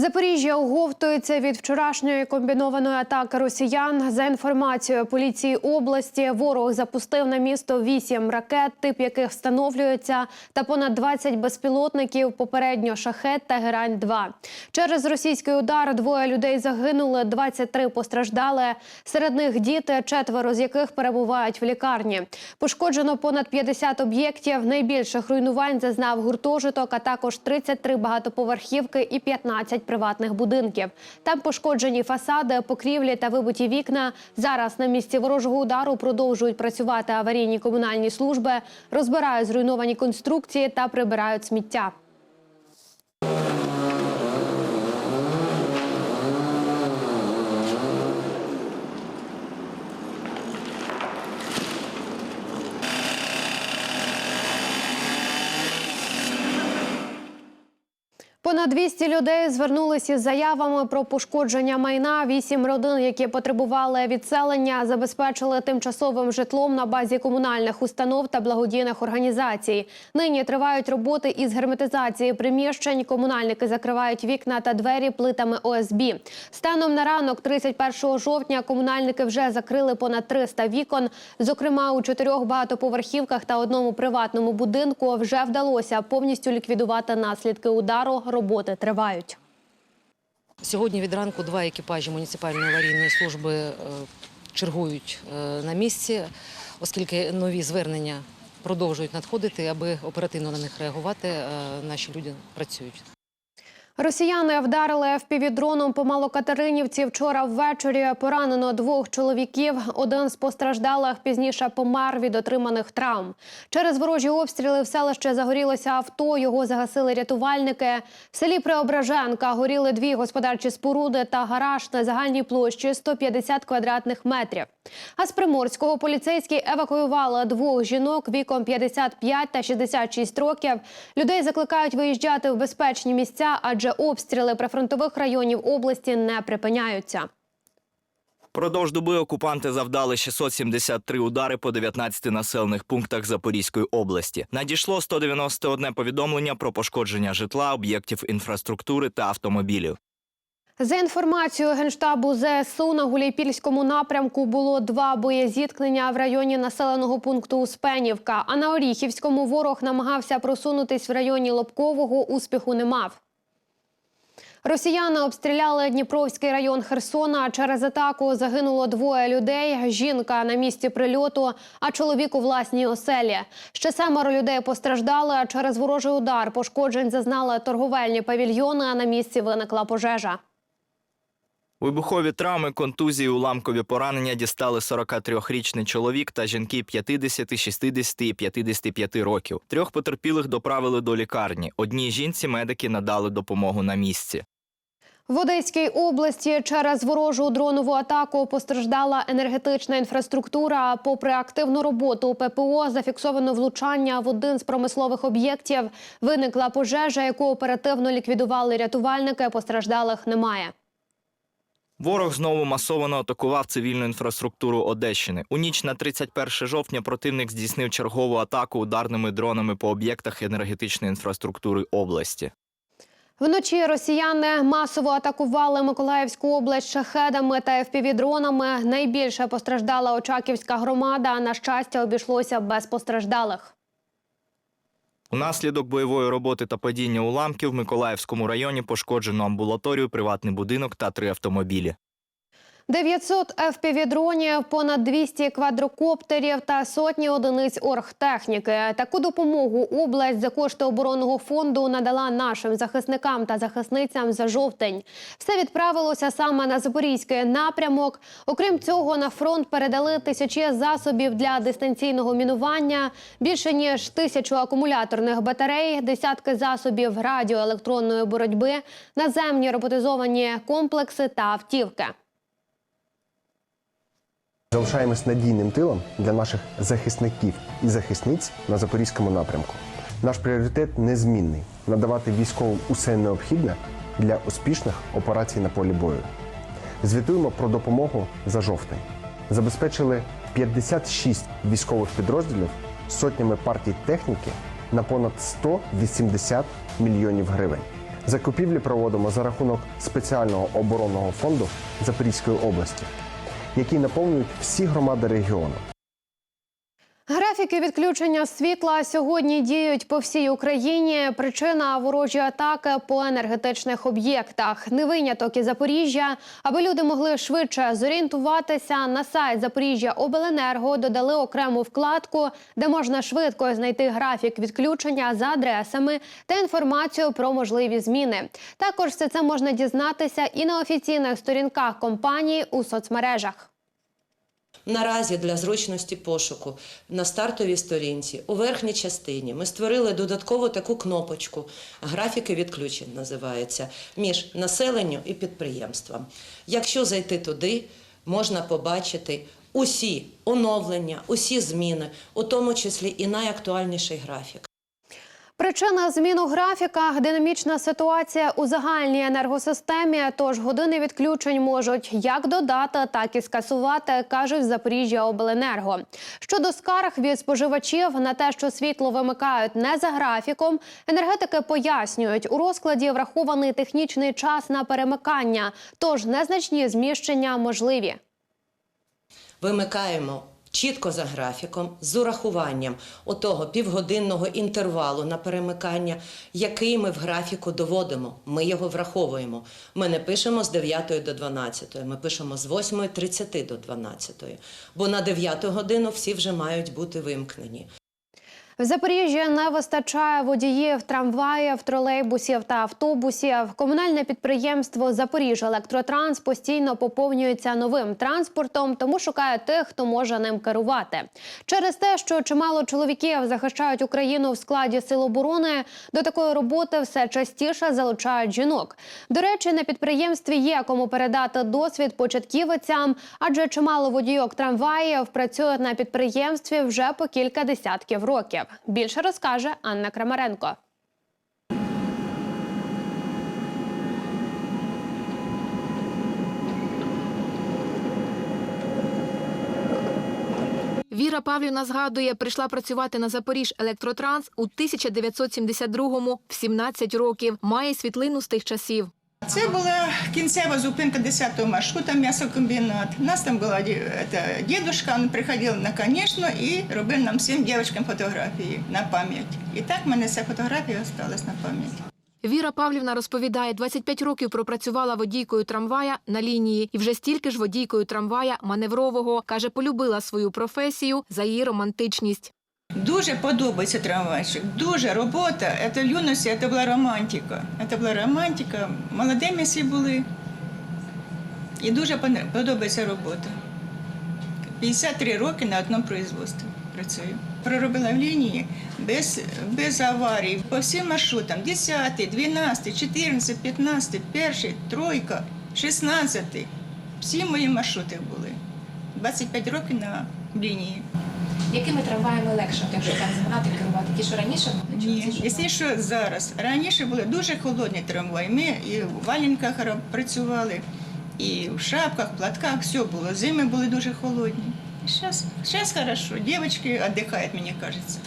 Запоріжжя оговтується від вчорашньої комбінованої атаки росіян. За інформацією поліції області, ворог запустив на місто вісім ракет, тип яких встановлюється, та понад 20 безпілотників. Попередньо шахет та герань 2 Через російський удар двоє людей загинули, 23 постраждали. Серед них діти, четверо з яких перебувають в лікарні. Пошкоджено понад 50 об'єктів. Найбільших руйнувань зазнав гуртожиток, а також 33 багатоповерхівки і 15 приватних будинків. Там пошкоджені фасади, покрівлі та вибиті вікна. Зараз на місці ворожого удару продовжують працювати аварійні комунальні служби, розбирають зруйновані конструкції та прибирають сміття. Понад 200 людей звернулися із заявами про пошкодження майна. Вісім родин, які потребували відселення, забезпечили тимчасовим житлом на базі комунальних установ та благодійних організацій. Нині тривають роботи із герметизації приміщень. Комунальники закривають вікна та двері плитами ОСБ. Станом на ранок, 31 жовтня, комунальники вже закрили понад 300 вікон. Зокрема, у чотирьох багатоповерхівках та одному приватному будинку вже вдалося повністю ліквідувати наслідки удару. Роботи тривають. Сьогодні від ранку два екіпажі муніципальної аварійної служби е, чергують е, на місці, оскільки нові звернення продовжують надходити, аби оперативно на них реагувати. е, Наші люди працюють. Росіяни вдарили ФПВ-дроном по Малокатеринівці. Вчора ввечері поранено двох чоловіків. Один з постраждалих пізніше помер від отриманих травм. Через ворожі обстріли в селище загорілося авто. Його загасили рятувальники. В селі Преображенка горіли дві господарчі споруди та гараж на загальній площі 150 квадратних метрів. А з Приморського поліцейські евакуювали двох жінок віком 55 та 66 років. Людей закликають виїжджати в безпечні місця, адже обстріли прифронтових районів області не припиняються. Продовж доби окупанти завдали 673 удари по 19 населених пунктах Запорізької області. Надійшло 191 повідомлення про пошкодження житла, об'єктів інфраструктури та автомобілів. За інформацією генштабу ЗСУ на Гуляйпільському напрямку було два боєзіткнення в районі населеного пункту Успенівка. А на Оріхівському ворог намагався просунутись в районі Лобкового. Успіху не мав. Росіяни обстріляли Дніпровський район Херсона. Через атаку загинуло двоє людей. Жінка на місці прильоту, а чоловік у власній оселі. Ще семеро людей постраждали. Через ворожий удар пошкоджень зазнали торговельні павільйони. А на місці виникла пожежа. Вибухові травми, контузії, уламкові поранення дістали 43-річний чоловік та жінки 50, 60 і 55 років. Трьох потерпілих доправили до лікарні. Одній жінці медики надали допомогу на місці. В Одеській області через ворожу дронову атаку постраждала енергетична інфраструктура. Попри активну роботу ППО, зафіксовано влучання в один з промислових об'єктів. Виникла пожежа, яку оперативно ліквідували рятувальники. Постраждалих немає. Ворог знову масово атакував цивільну інфраструктуру Одещини. У ніч на 31 жовтня противник здійснив чергову атаку ударними дронами по об'єктах енергетичної інфраструктури області. Вночі росіяни масово атакували Миколаївську область шахедами та ФПВ-дронами. Найбільше постраждала Очаківська громада. На щастя, обійшлося без постраждалих. Унаслідок бойової роботи та падіння уламків в Миколаївському районі пошкоджено амбулаторію, приватний будинок та три автомобілі. 900 FPV-дронів, понад 200 квадрокоптерів та сотні одиниць оргтехніки. Таку допомогу область за кошти оборонного фонду надала нашим захисникам та захисницям за жовтень. Все відправилося саме на запорізький напрямок. Окрім цього, на фронт передали тисячі засобів для дистанційного мінування, більше ніж тисячу акумуляторних батарей, десятки засобів радіоелектронної боротьби, наземні роботизовані комплекси та автівки. Залишаємось надійним тилом для наших захисників і захисниць на запорізькому напрямку. Наш пріоритет незмінний надавати військовим усе необхідне для успішних операцій на полі бою. Звітуємо про допомогу за жовтень. Забезпечили 56 військових підрозділів сотнями партій техніки на понад 180 мільйонів гривень. Закупівлі проводимо за рахунок спеціального оборонного фонду Запорізької області, який наповнюють всі громади регіону. Графіки відключення світла сьогодні діють по всій Україні. Причина ворожі атаки по енергетичних об'єктах. Не виняток і Запоріжжя. Аби люди могли швидше зорієнтуватися, на сайт Запоріжжя Обленерго додали окрему вкладку, де можна швидко знайти графік відключення за адресами та інформацію про можливі зміни. Також все це можна дізнатися і на офіційних сторінках компанії у соцмережах. Наразі для зручності пошуку на стартовій сторінці у верхній частині ми створили додаткову таку кнопочку графіки відключень називається між населенням і підприємством. Якщо зайти туди, можна побачити усі оновлення, усі зміни, у тому числі і найактуальніший графік. Причина змін у графіках динамічна ситуація у загальній енергосистемі. Тож години відключень можуть як додати, так і скасувати, кажуть Запоріжжя Обленерго. Щодо скарг від споживачів на те, що світло вимикають не за графіком, енергетики пояснюють, у розкладі врахований технічний час на перемикання, тож незначні зміщення можливі. Вимикаємо чітко за графіком з урахуванням отого півгодинного інтервалу на перемикання, який ми в графіку доводимо. Ми його враховуємо. Ми не пишемо з 9 до 12, ми пишемо з 8.30 до 12, бо на 9 годину всі вже мають бути вимкнені. В Запоріжжі не вистачає водіїв, трамваїв, тролейбусів та автобусів. Комунальне підприємство «Запоріжжя-Електротранс» постійно поповнюється новим транспортом, тому шукає тих, хто може ним керувати. Через те, що чимало чоловіків захищають Україну в складі сил оборони, до такої роботи все частіше залучають жінок. До речі, на підприємстві є кому передати досвід початківицям, адже чимало водійок трамваїв працюють на підприємстві вже по кілька десятків років. Більше розкаже Анна Крамаренко. Віра Павлівна згадує, прийшла працювати на Запоріж Електротранс у 1972-му, в 17 років. Має світлину з тих часів. Це була кінцева зупинка 10-го маршрута м'ясокомбінат. У нас там була дідушка, він приходив на конечно і робив нам всім дівчатам фотографії на пам'ять. І так в мене ця фотографія залишилась на пам'ять. Віра Павлівна розповідає, 25 років пропрацювала водійкою трамвая на лінії і вже стільки ж водійкою трамвая маневрового. Каже, полюбила свою професію за її романтичність. Дуже подобається трамвайчик, дуже робота. Це юності, це була романтика. Це була романтика. Молодими всі були. І дуже подобається робота. 53 роки на одному производстві працюю. Проробила в лінії без, без аварій. По всім маршрутам 10, 12, 14, 15, 1, тройка, 16. Всі мої маршрути були. 25 років на лінії. Якими трамваями легше, якщо так знати керувати? Ті, що раніше були? Ні, якщо що зараз. Раніше були дуже холодні трамваї. Ми і в валінках ра- працювали, і в шапках, платках, все було. Зими були дуже холодні. Зараз, зараз хорошо. Дівчатки віддихають, мені кажеться.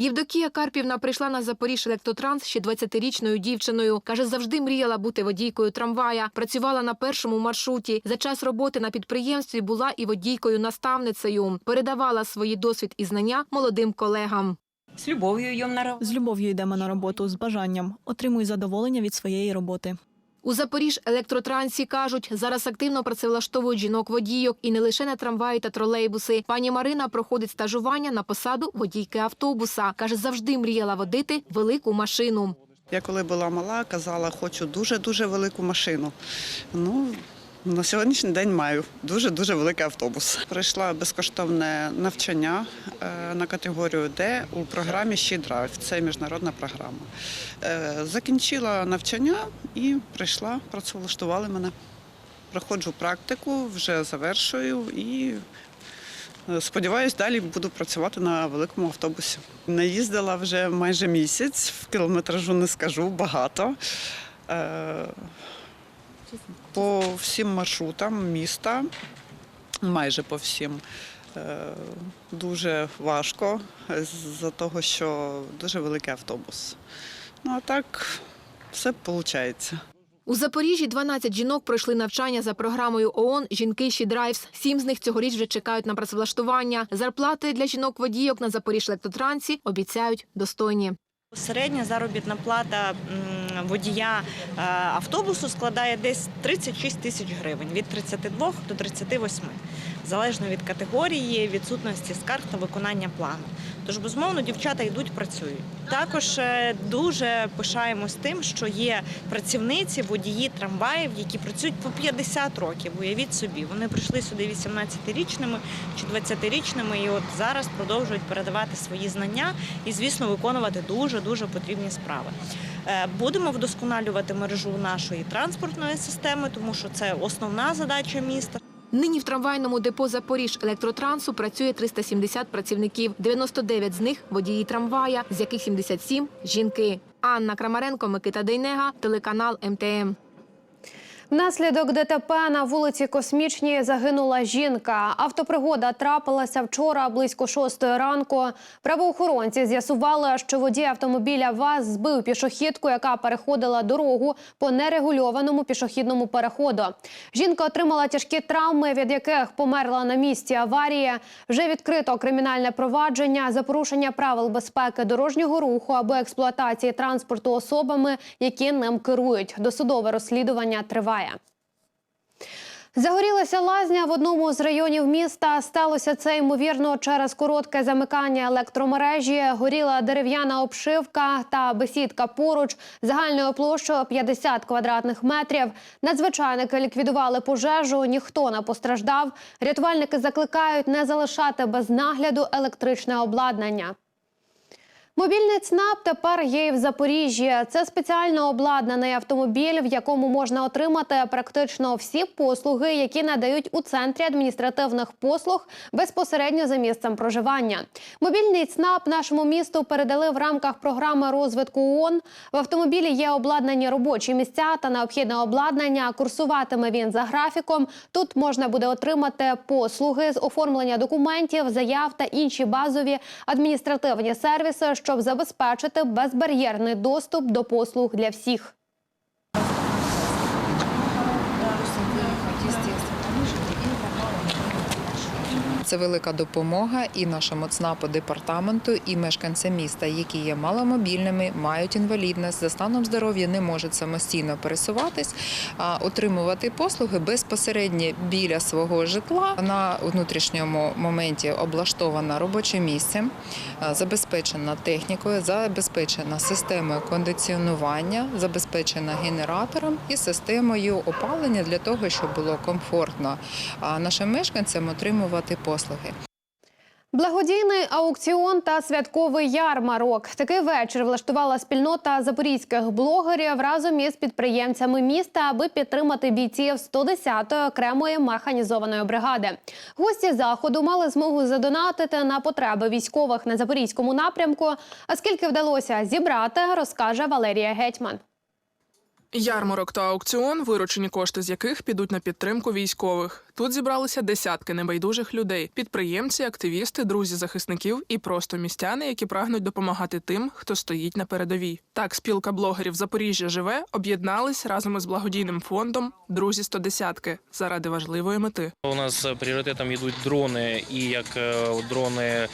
Євдокія Карпівна прийшла на Запоріж Електротранс ще 20-річною дівчиною. Каже, завжди мріяла бути водійкою трамвая. Працювала на першому маршруті. За час роботи на підприємстві була і водійкою-наставницею. Передавала свої досвід і знання молодим колегам. З любов'ю йом на роботу. З любов'ю йдемо на роботу, з бажанням. Отримуй задоволення від своєї роботи. У Запоріж електротрансі кажуть, зараз активно працевлаштовують жінок-водійок і не лише на трамваї та тролейбуси. Пані Марина проходить стажування на посаду водійки автобуса. Каже, завжди мріяла водити велику машину. Я коли була мала, казала, хочу дуже-дуже велику машину. Ну, на сьогоднішній день маю дуже-дуже великий автобус. Пройшла безкоштовне навчання е, на категорію Д у програмі «Ще драйв». Це міжнародна програма. Е, Закінчила навчання і прийшла, працевлаштували мене. Проходжу практику, вже завершую і Е, Сподіваюсь, далі буду працювати на великому автобусі. Наїздила вже майже місяць, в кілометражу не скажу, багато. По всім маршрутам міста, майже по всім. Е, Дуже важко з-за того, що дуже великий автобус. Ну а так все виходить. У Запоріжжі 12 жінок пройшли навчання за програмою ООН «Жінки Ші Драйвс». Сім з них цьогоріч вже чекають на працевлаштування. Зарплати для жінок-водійок на Запоріжжелектротранссі обіцяють достойні. Середня заробітна плата водія е, автобусу складає десь 36 тисяч гривень від 32 до 38, залежно від категорії, відсутності скарг та виконання плану. Тож, безумовно, дівчата йдуть, працюють. Також е, дуже пишаємось тим, що є працівниці, водії трамваїв, які працюють по 50 років. Уявіть собі, вони прийшли сюди 18-річними чи 20-річними, і от зараз продовжують передавати свої знання і, звісно, виконувати дуже дуже потрібні справи. Е, Будемо вдосконалювати мережу нашої транспортної системи, тому що це основна задача міста. Нині в трамвайному депо Запоріж електротрансу працює 370 працівників. 99 з них – водії трамвая, з яких 77 – жінки. Анна Крамаренко, Микита Дейнега, телеканал МТМ. Внаслідок ДТП на вулиці Космічній загинула жінка. Автопригода трапилася вчора близько шостої ранку. Правоохоронці з'ясували, що водій автомобіля ВАЗ збив пішохідку, яка переходила дорогу по нерегульованому пішохідному переходу. Жінка отримала тяжкі травми, від яких померла на місці аварії. Вже відкрито кримінальне провадження за порушення правил безпеки дорожнього руху або експлуатації транспорту особами, які ним керують. Досудове розслідування триває. Загорілася лазня в одному з районів міста. Сталося це ймовірно через коротке замикання електромережі. Горіла дерев'яна обшивка та бесідка поруч загальною площею 50 квадратних метрів. Надзвичайники ліквідували пожежу. Ніхто не постраждав. Рятувальники закликають не залишати без нагляду електричне обладнання. Мобільний ЦНАП тепер є і в Запоріжжі. Це спеціально обладнаний автомобіль, в якому можна отримати практично всі послуги, які надають у центрі адміністративних послуг безпосередньо за місцем проживання. Мобільний ЦНАП нашому місту передали в рамках програми розвитку ООН. В автомобілі є обладнані робочі місця та необхідне обладнання. Курсуватиме він за графіком. Тут можна буде отримати послуги з оформлення документів, заяв та інші базові адміністративні сервіси, щоб забезпечити безбар'єрний доступ до послуг для всіх. Це велика допомога і нашому ЦНАПу департаменту, і мешканцям міста, які є маломобільними, мають інвалідність, за станом здоров'я не можуть самостійно пересуватись, отримувати послуги безпосередньо біля свого житла. На внутрішньому моменті облаштовано робоче місце, забезпечена технікою, забезпечена системою кондиціонування, забезпечена генератором і системою опалення для того, щоб було комфортно нашим мешканцям отримувати послуги. Благодійний аукціон та святковий ярмарок. Такий вечір влаштувала спільнота запорізьких блогерів разом із підприємцями міста, аби підтримати бійців 110-ї окремої механізованої бригади. Гості заходу мали змогу задонатити на потреби військових на запорізькому напрямку. А скільки вдалося зібрати, розкаже Валерія Гетьман. Ярмарок та аукціон, виручені кошти з яких підуть на підтримку військових. Тут зібралися десятки небайдужих людей: підприємці, активісти, друзі захисників і просто містяни, які прагнуть допомагати тим, хто стоїть на передовій. Так, спілка блогерів Запоріжжя живе об'єднались разом із благодійним фондом Друзі 110 заради важливої мети. У нас е, пріоритетом йдуть дрони, і як е, дрони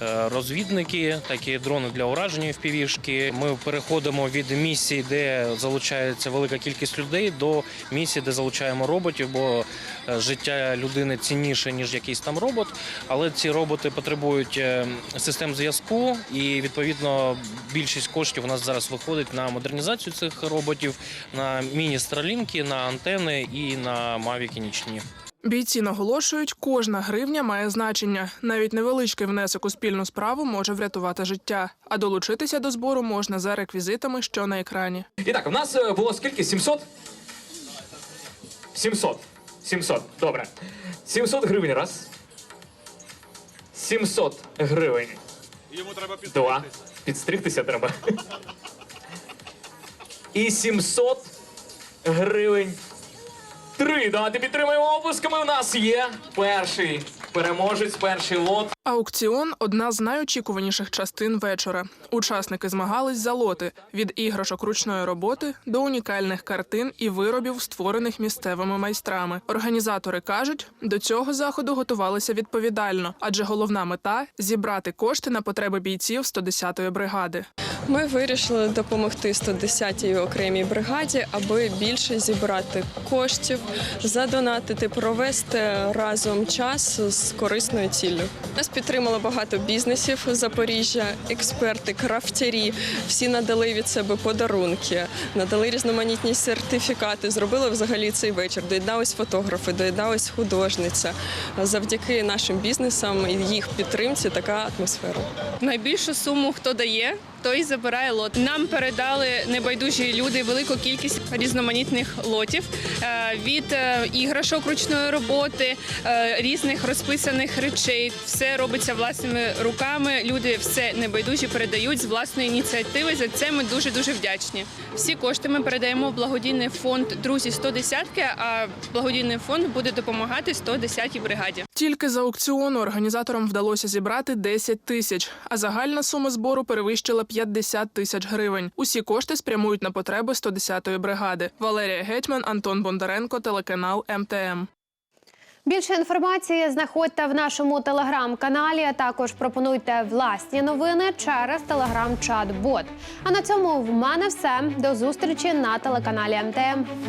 розвідники, так і дрони для ураження впівішки. Ми переходимо від місій, де залучається велика кількість людей, до місій, де залучаємо роботів, бо е, життя людини цінніше ніж якийсь там робот. Але ці роботи потребують е, систем зв'язку, і відповідно більшість коштів у нас зараз виходить на модернізацію цих роботів, на міні-стралінки, на антени і на мавіки нічні. Бійці наголошують, кожна гривня має значення. Навіть невеличкий внесок у спільну справу може врятувати життя. А долучитися до збору можна за реквізитами, що на екрані. І так, у нас е, було скільки? 700? 700. 700. Добре. 700 гривень раз. 700 гривень. Йому треба Два. Підстригтися треба. І 700 гривень. Три. Давайте підтримаємо опусками. У нас є перший Переможець перший лот. Аукціон одна з найочікуваніших частин вечора. Учасники змагались за лоти від іграшок ручної роботи до унікальних картин і виробів, створених місцевими майстрами. Організатори кажуть, до цього заходу готувалися відповідально, адже головна мета зібрати кошти на потреби бійців 110-ї бригади. Ми вирішили допомогти 110-й окремій бригаді, аби більше зібрати коштів, задонатити, провести разом час з корисною ціллю. Нас підтримало багато бізнесів Запоріжжя, експерти, крафтярі. Всі надали від себе подарунки, надали різноманітні сертифікати. Зробили взагалі цей вечір. Доєднались фотографи, доєдналась художниця. Завдяки нашим бізнесам і їх підтримці така атмосфера. Найбільшу суму хто дає, той забирає лот. Нам передали небайдужі люди велику кількість різноманітних лотів е, від е, іграшок ручної роботи, е, різних розписаних речей. Все робиться власними руками. Люди все небайдужі передають з власної ініціативи. За це ми дуже дуже вдячні. Всі кошти ми передаємо в благодійний фонд Друзі 110 а благодійний фонд буде допомагати 110-й бригаді. Тільки з аукціону організаторам вдалося зібрати 10 тисяч, а загальна сума збору перевищила 50 тисяч гривень. Усі кошти спрямують на потреби 110-ї бригади. Валерія Гетьман, Антон Бондаренко, телеканал МТМ. Більше інформації знаходьте в нашому телеграм-каналі. а Також пропонуйте власні новини через телеграм-чат-бот. А на цьому в мене все. До зустрічі на телеканалі МТМ.